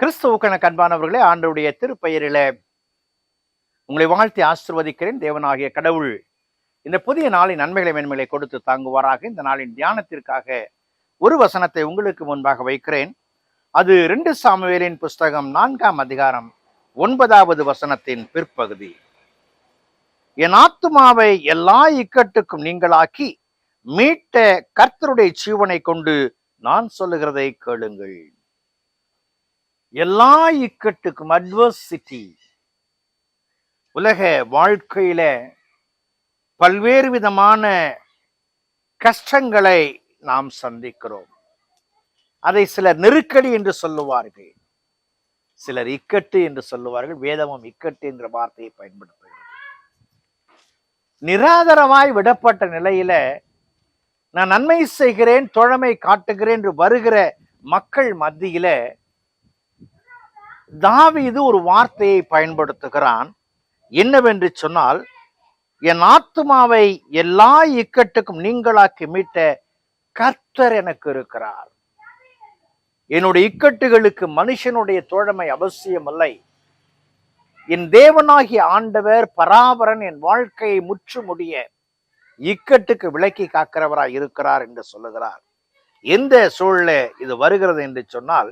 கிறிஸ்துவுக்கென கண்பானவர்களே ஆண்டவுடைய திருப்பெயரில உங்களை வாழ்த்தி ஆசிர்வதிக்கிறேன் தேவனாகிய கடவுள். இந்த புதிய நாளின் நன்மைகளை மேன்மைகளை கொடுத்து தாங்குவாராக. இந்த நாளின் தியானத்திற்காக ஒரு வசனத்தை உங்களுக்கு முன்பாக வைக்கிறேன். அது ரெண்டு சாமுவேலின் புஸ்தகம் நான்காம் அதிகாரம் ஒன்பதாவது வசனத்தின் பிற்பகுதி. என் ஆத்துமாவை எல்லா இக்கட்டுக்கும் நீங்களாக்கி மீட்ட கர்த்தருடைய ஜீவனை கொண்டு நான் சொல்லுகிறதை கேளுங்கள். எல்லா இக்கட்டுக்கும் அட்வர்சிட்டி உலக வாழ்க்கையில பல்வேறு விதமான கஷ்டங்களை நாம் சந்திக்கிறோம். அதை சிலர் நெருக்கடி என்று சொல்லுவார்கள். சிலர் இக்கட்டு என்று சொல்லுவார்கள். வேதமும் இக்கட்டு என்ற வார்த்தையை பயன்படுத்துகிறது. நிராதரவாய் விடப்பட்ட நிலையில நான் நன்மை செய்கிறேன் தோழமை காட்டுகிறேன் என்று வருகிற மக்கள் மத்தியில தாவீது ஒரு வார்த்தையை பயன்படுத்துகிறான். என்னவென்று சொன்னால் என் ஆத்துமாவை எல்லா இக்கட்டுக்கும் நீங்களாக்கி மீட்ட கர்த்தர் எனக்கு இருக்கிறார். என்னுடைய இக்கட்டுகளுக்கு மனுஷனுடைய தோழமை அவசியமில்லை. என் தேவனாகிய ஆண்டவர் பராபரன் என் வாழ்க்கையை முற்றுமுடிய இக்கட்டுக்கு விலக்கி காக்கிறவராய் இருக்கிறார் என்று சொல்லுகிறார். எந்த சூழல இது வருகிறது என்று சொன்னால்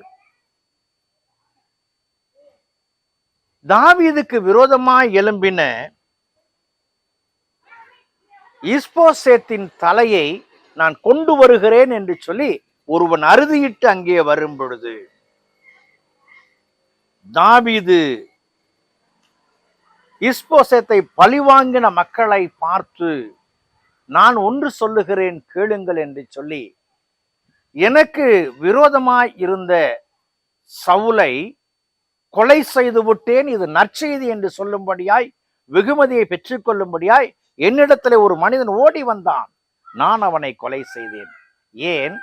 தாவீதுக்கு விரோதமாய் எழும்பின இஸ்போசேத்தின் தலையை நான் கொண்டு வருகிறேன் என்று சொல்லி ஒருவன் அறுதியிட்டு அங்கே வரும் பொழுது தாவீது இஸ்போசேத்தை பழிவாங்கின மக்களை பார்த்து நான் ஒன்று சொல்லுகிறேன் கேளுங்கள் என்று சொல்லி எனக்கு விரோதமாய் இருந்த சவுலை கொலை செய்து விட்டேன் இது நற்செய்தி என்று சொல்லும்படியாய் வெகுமதியை பெற்றுக்கொள்ளும்படியாய் என்னிடத்துல ஒரு மனிதன் ஓடி வந்தான். நான் அவனை கொலை செய்தேன். ஏன்?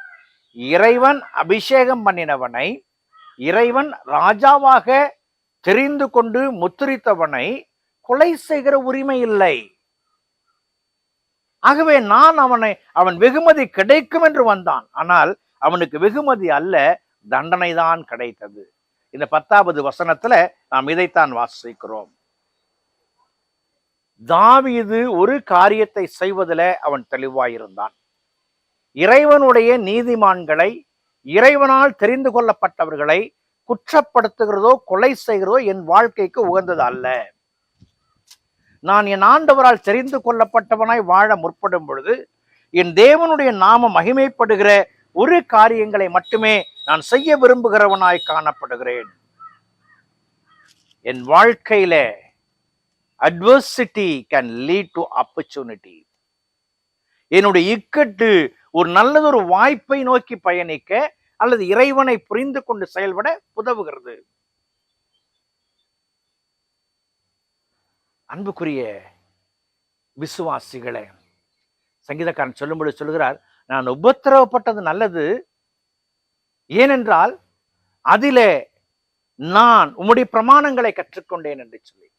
இறைவன் அபிஷேகம் பண்ணினவனை இறைவன் ராஜாவாக தெரிந்து கொண்டு முத்திரித்தவனை கொலை செய்கிற உரிமை இல்லை. ஆகவே நான் அவனை அவன் வெகுமதி கிடைக்கும் என்று வந்தான். ஆனால் அவனுக்கு வெகுமதி அல்ல தண்டனை தான் கிடைத்தது. இந்த பத்தாவது வசனத்துல நாம் இதைத்தான் வாசிக்கிறோம். தாவீது ஒரு காரியத்தை செய்வதில் அவன் தெளிவாயிருந்தான். இறைவனுடைய நீதிமான்களை இறைவனால் தெரிந்து கொள்ளப்பட்டவர்களை குற்றப்படுத்துகிறதோ கொலை செய்கிறதோ என் வாழ்க்கைக்கு உகந்தது அல்ல. நான் என் ஆண்டவரால் தெரிந்து கொள்ளப்பட்டவனாய் வாழ முற்படும் பொழுது என் தேவனுடைய நாம மகிமைப்படுகிற ஒரு காரியங்களை மட்டுமே நான் செய்ய விரும்புகிறவனாய் காணப்படுகிறேன். என் வாழ்க்கையில adversity can lead to opportunity என்னுடைய இக்கட்டு ஒரு நல்லதொரு வாய்ப்பை நோக்கி பயணிக்க அல்லது இறைவனை புரிந்து கொண்டு செயல்பட உதவுகிறது. அன்புக்குரிய விசுவாசிகளே சங்கீதக்காரன் சொல்லும்பொழுது சொல்கிறார் நான் உபத்திரவப்பட்டது நல்லது. ஏனென்றால் அதிலே நான் உம்முடைய பிரமாணங்களை கற்றுக்கொண்டேன் என்று சொல்லி.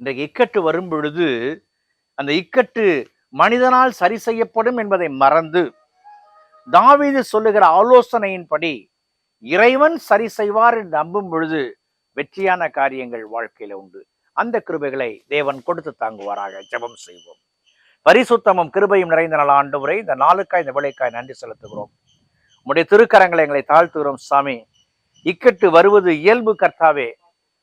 இன்றைக்கு இக்கட்டு வரும் பொழுது அந்த இக்கட்டு மனிதனால் சரி செய்யப்படும் என்பதை மறந்து தாவீது சொல்லுகிற ஆலோசனையின்படி இறைவன் சரி செய்வார் என்று நம்பும் பொழுது வெற்றியான காரியங்கள் வாழ்க்கையில உண்டு. அந்த கிருபைகளை தேவன் கொடுத்து தாங்குவாராக. ஜெபம் செய்வோம். பரிசுத்தமும் கிருபையும் நிறைந்த நாள் ஆண்டு உரை இந்த நாளுக்காய் இந்த விளைக்காய் நன்றி செலுத்துகிறோம். உடைய திருக்கரங்களை எங்களை தாழ்த்துகிறோம் சாமி. இக்கட்டு வருவது இயல்பு கர்த்தாவே.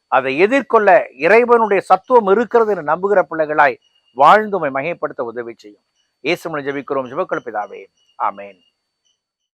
அதை எதிர்கொள்ள இறைவனுடைய சத்துவம் இருக்கிறது என்று நம்புகிற பிள்ளைகளாய் வாழ்ந்துமை மகைப்படுத்த உதவி செய்யும். இயேசுமனை ஜபிக்கிறோம். ஜெபக்கொள் பிதாவே. ஆமேன்.